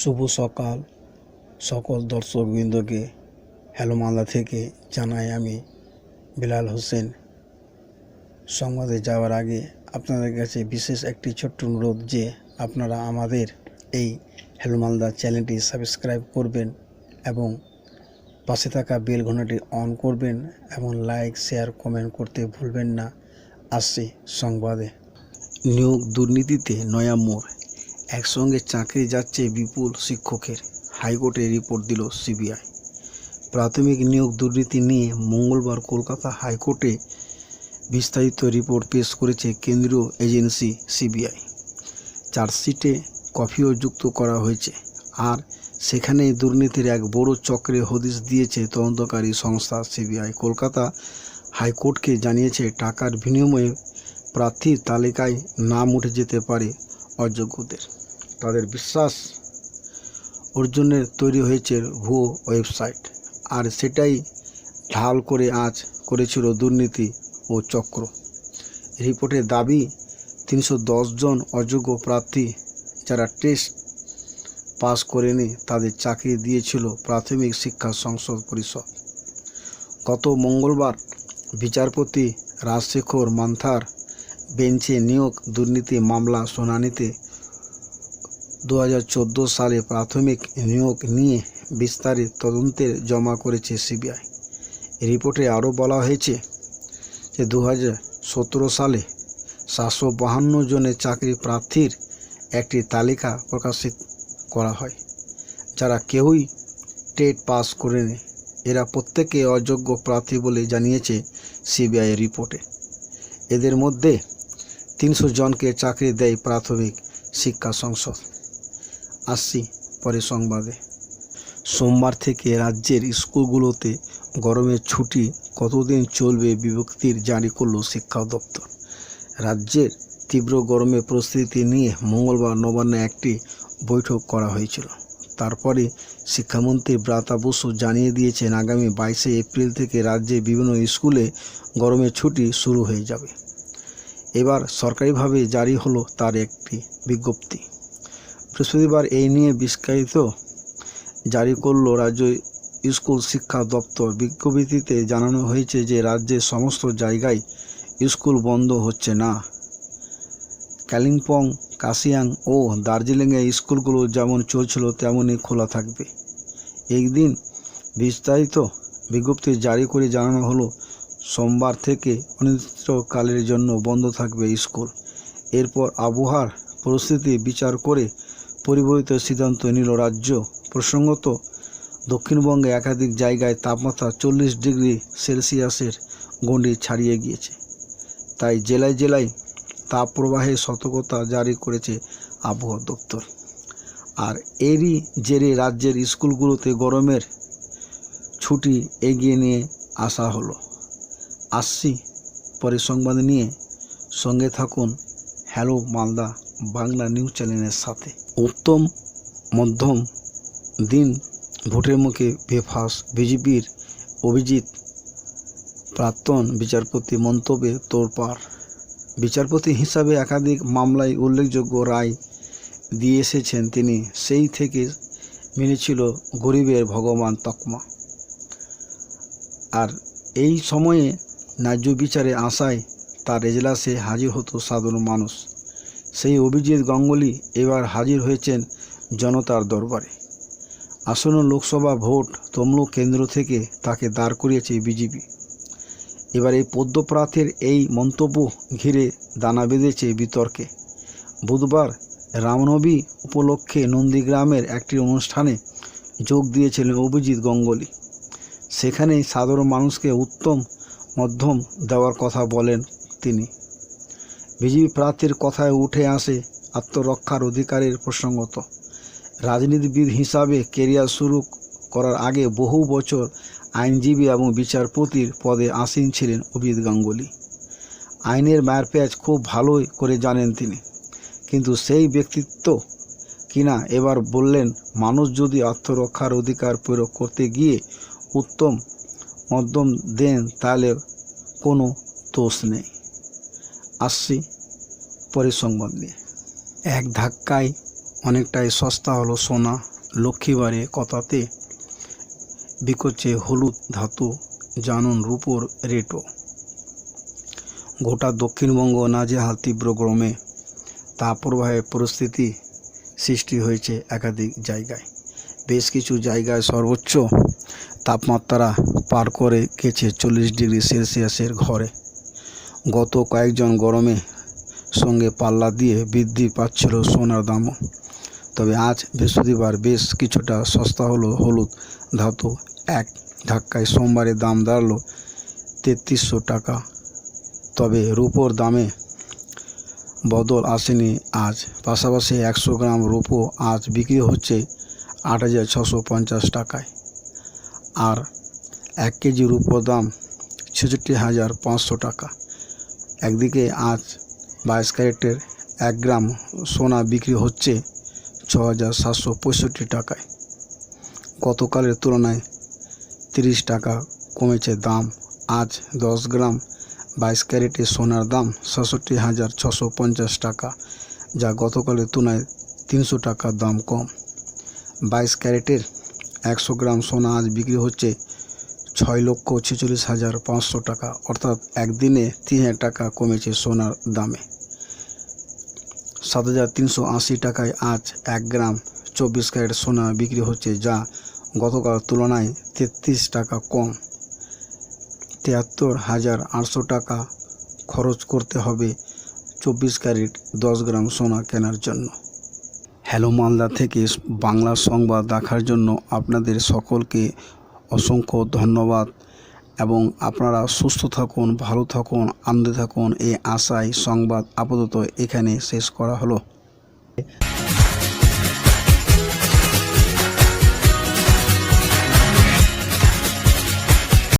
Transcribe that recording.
শুভ সকাল। সকল দর্শকবৃন্দকে হ্যালো থেকে জানাই আমি বিলাল হোসেন। সংবাদে যাওয়ার আগে আপনাদের কাছে বিশেষ একটি ছোট্ট অনুরোধ যে আপনারা আমাদের এই হ্যালো চ্যানেলটি সাবস্ক্রাইব করবেন এবং পাশে থাকা বেল ঘন্টাটি অন করবেন এবং লাইক, শেয়ার, কমেন্ট করতে ভুলবেন না। আসছি সংবাদে। নিয়োগ দুর্নীতিতে নয়া মোড়। একসঙ্গে চাকরি যাচ্ছে বিপুল শিক্ষকের। হাইকোর্টে রিপোর্ট দিল সিবিআই। প্রাথমিক নিয়োগ দুর্নীতি নিয়ে মঙ্গলবার কলকাতা হাইকোর্টে বিস্তারিত রিপোর্ট পেশ করেছে কেন্দ্রীয় এজেন্সি সিবিআই। চার্জশিটে কফিও যুক্ত করা হয়েছে। আর সেখানেই দুর্নীতির এক বড় চক্রে হদিশ দিয়েছে তদন্তকারী সংস্থা সিবিআই। কলকাতা হাইকোর্টকে জানিয়েছে, টাকার বিনিময়ে প্রার্থীর তালিকায় নাম উঠে যেতে পারে অযোগ্যদের। তাদের বিশ্বাস অর্জনের তৈরি হয়েছে ভুয়ো ওয়েবসাইট। আর সেটাই ঢাল করে আজ করেছিল দুর্নীতি ও চক্র। রিপোর্টের দাবি, তিনশো জন অযোগ্য প্রার্থী যারা টেস্ট পাস করেনি তাদের চাকরি দিয়েছিল প্রাথমিক শিক্ষা সংসদ পরিষদ। গত মঙ্গলবার বিচারপতি রাজশেখর মান্থার বেঞ্চে নিয়োগ দুর্নীতি মামলা শুনানিতে দু হাজার চোদ্দ সালে প্রাথমিক নিয়োগ নিয়ে বিস্তারিত তদন্তের জমা করেছে সিবিআই। রিপোর্টে আরও বলা হয়েছে যে দু হাজার সতেরো সালে সাতশো বাহান্ন জনের চাকরি প্রার্থীর একটি তালিকা প্রকাশিত করা হয়, যারা কেউই টেট পাস করেনি। এরা প্রত্যেকে অযোগ্য প্রার্থী বলে জানিয়েছে সিবিআই রিপোর্টে। এদের মধ্যে তিনশো জনকে চাকরি দেয় প্রাথমিক শিক্ষা সংসদ। আসছি পরে সংবাদে। সোমবার থেকে রাজ্যের স্কুলগুলোতে গরমের ছুটি কতদিন চলবে বিভক্তির জারি করল শিক্ষা দপ্তর। রাজ্যের তীব্র গরমের পরিস্থিতি নিয়ে মঙ্গলবার নবান্নে একটি বৈঠক করা হয়েছিল। তারপরে শিক্ষামন্ত্রী ব্রাতা বসু জানিয়ে দিয়েছেন, আগামী বাইশে এপ্রিল থেকে রাজ্যে বিভিন্ন স্কুলে গরমের ছুটি শুরু হয়ে যাবে। এবার সরকারিভাবে জারি হলো তার একটি বিজ্ঞপ্তি। বৃহস্পতিবার এই নিয়ে বিস্তারিত জারি করল রাজ্য স্কুল শিক্ষা দপ্তর। বিজ্ঞপ্তিতে জানানো হয়েছে যে রাজ্যের সমস্ত জায়গায় স্কুল বন্ধ হচ্ছে না। কালিম্পং কাশিয়াং ও দার্জিলিংয়ে স্কুলগুলো যেমন চলছিল তেমনই খোলা থাকবে। এই দিন বিস্তারিত বিজ্ঞপ্তি জারি করে জানানো হলো, সোমবার থেকে অনির্দিষ্টকালের জন্য বন্ধ থাকবে স্কুল। এরপর আবহাওয়ার পরিস্থিতি বিচার করে পরিবর্তিত সিদ্ধান্ত নিল রাজ্য। প্রসঙ্গত, দক্ষিণবঙ্গে একাধিক জায়গায় তাপমাত্রা চল্লিশ ডিগ্রি সেলসিয়াসের গণ্ডি ছাড়িয়ে গিয়েছে। তাই জেলায় জেলায় তাপপ্রবাহের সতর্কতা জারি করেছে আবহাওয়া দপ্তর। আর এরই জেরে রাজ্যের স্কুলগুলোতে গরমের ছুটি এগিয়ে নিয়ে আসা হলো। আসছি, পরে সংবাদ নিয়ে। সঙ্গে থাকুন হ্যালো মালদা বাংলা নিউজ চ্যানেলের সাথে। উত্তম মধ্যম দিন ভোটের মুখে বেফাস বিজেপির অভিজিৎ প্রাক্তন বিচারপতি মন্তব্যে তোড়পাড়। বিচারপতি হিসাবে একাধিক মামলায় উল্লেখযোগ্য রায় দিয়ে এসেছেন তিনি, সেই থেকে মিলেছিল গরিবের ভগবান তকমা। আর এই সময়ে ন্যায্য বিচারে আসায় তার এজলাসে হাজির হতো সাধারণ মানুষ। সেই অভিজিৎ গাঙ্গুলি এবার হাজির হয়েছেন জনতার দরবারে। আসন্ন লোকসভা ভোট তমলুক কেন্দ্র থেকে তাকে দাঁড় করিয়েছে বিজেপি। এবার এই পদ্মপ্রাথের এই মন্তব্য ঘিরে দানা বেঁধেছে বিতর্কে। বুধবার রামনবী উপলক্ষে নন্দীগ্রামের একটি অনুষ্ঠানে যোগ দিয়েছিলেন অভিজিৎ গঙ্গুলি। সেখানেই সাধারণ মানুষকে উত্তম মধ্যম দেওয়ার কথা বলেন তিনি। বিজেপি প্রার্থীর কথায় উঠে আসে আত্মরক্ষার অধিকারের প্রসঙ্গত। রাজনীতিবিদ হিসাবে কেরিয়ার শুরু করার আগে বহু বছর আইনজীবী এবং বিচারপতির পদে আসীন ছিলেন অভিজিৎ গাঙ্গুলি। আইনের মায়ের পেঁয়াজ খুব ভালোই করে জানেন তিনি, কিন্তু সেই ব্যক্তিত্ব কিনা এবার বললেন, মানুষ যদি আত্মরক্ষার অধিকার প্রয়োগ করতে গিয়ে উত্তম মধ্যম দেন তাহলে কোনো দোষ নেই। আসছি পরে সংবাদ নিয়ে। এক ধাক্কায় অনেকটাই সস্তা হলো সোনা লক্ষ্মীবারে কথাতে। বিকোচ্ছে হলুদ ধাতু জানুন রূপোর রেটও গোটা দক্ষিণবঙ্গ নাজেহাল তীব্র গরমে তাপপ্রবাহের পরিস্থিতি সৃষ্টি হয়েছে একাধিক জায়গায়। বেশ কিছু জায়গায় সর্বোচ্চ তাপমাত্রা পার করে গেছে চল্লিশ ডিগ্রি সেলসিয়াসের ঘরে। গত কয়েকজন গরমে সঙ্গে পাল্লা দিয়ে বৃদ্ধি পাচ্ছিল সোনার দামও তবে আজ বৃহস্পতিবার বেশ কিছুটা সস্তা হলো হলুদ ধাতু। এক ধাক্কায় সোমবারে দাম দাঁড়াল তেত্রিশশো টাকা। তবে রূপোর দামে বদল আসেনি আজ। পাশাপাশি একশো গ্রাম রূপো আজ বিক্রি হচ্ছে আট হাজার ছশো পঞ্চাশ টাকায়। আর এক কেজি রূপোর দাম ছেষট্টি হাজার পাঁচশো টাকা। একদিকে আজ বাইশ ক্যারেটের এক গ্রাম সোনা বিক্রি হচ্ছে ছ হাজার সাতশো পঁয়ষট্টি টাকায়। গতকালের তুলনায় তিরিশ টাকা কমেছে দাম। আজ দশ গ্রাম বাইশ ক্যারেটের সোনার দাম সাতষট্টি হাজার ছশো পঞ্চাশ টাকা, যা গতকালের তুলনায় তিনশো টাকা দাম কম। বাইশ ক্যারেটের একশো গ্রাম সোনা আজ বিক্রি হচ্ছে ছয় লক্ষ ছেচল্লিশ হাজার পাঁচশো টাকা, অর্থাৎ একদিনে তিন হাজার টাকা কমেছে সোনার দামে। সাত হাজার তিনশো আশি টাকায় আজ এক গ্রাম চব্বিশ ক্যারেট সোনা বিক্রি হচ্ছে, যা গতকাল তুলনায় তেত্রিশ টাকা কম। তিয়াত্তর হাজার আটশো টাকা খরচ করতে হবে চব্বিশ ক্যারেট দশ গ্রাম সোনা কেনার জন্য। হ্যালো মালদা থেকে বাংলা সংবাদ দেখার জন্য আপনাদের সকলকে অসংখ্য ধন্যবাদ এবং আপনারা সুস্থ থাকুন, ভালো থাকুন, আনন্দে থাকুন। এই আশায় সংবাদ আপাতত এখানে শেষ করা হলো।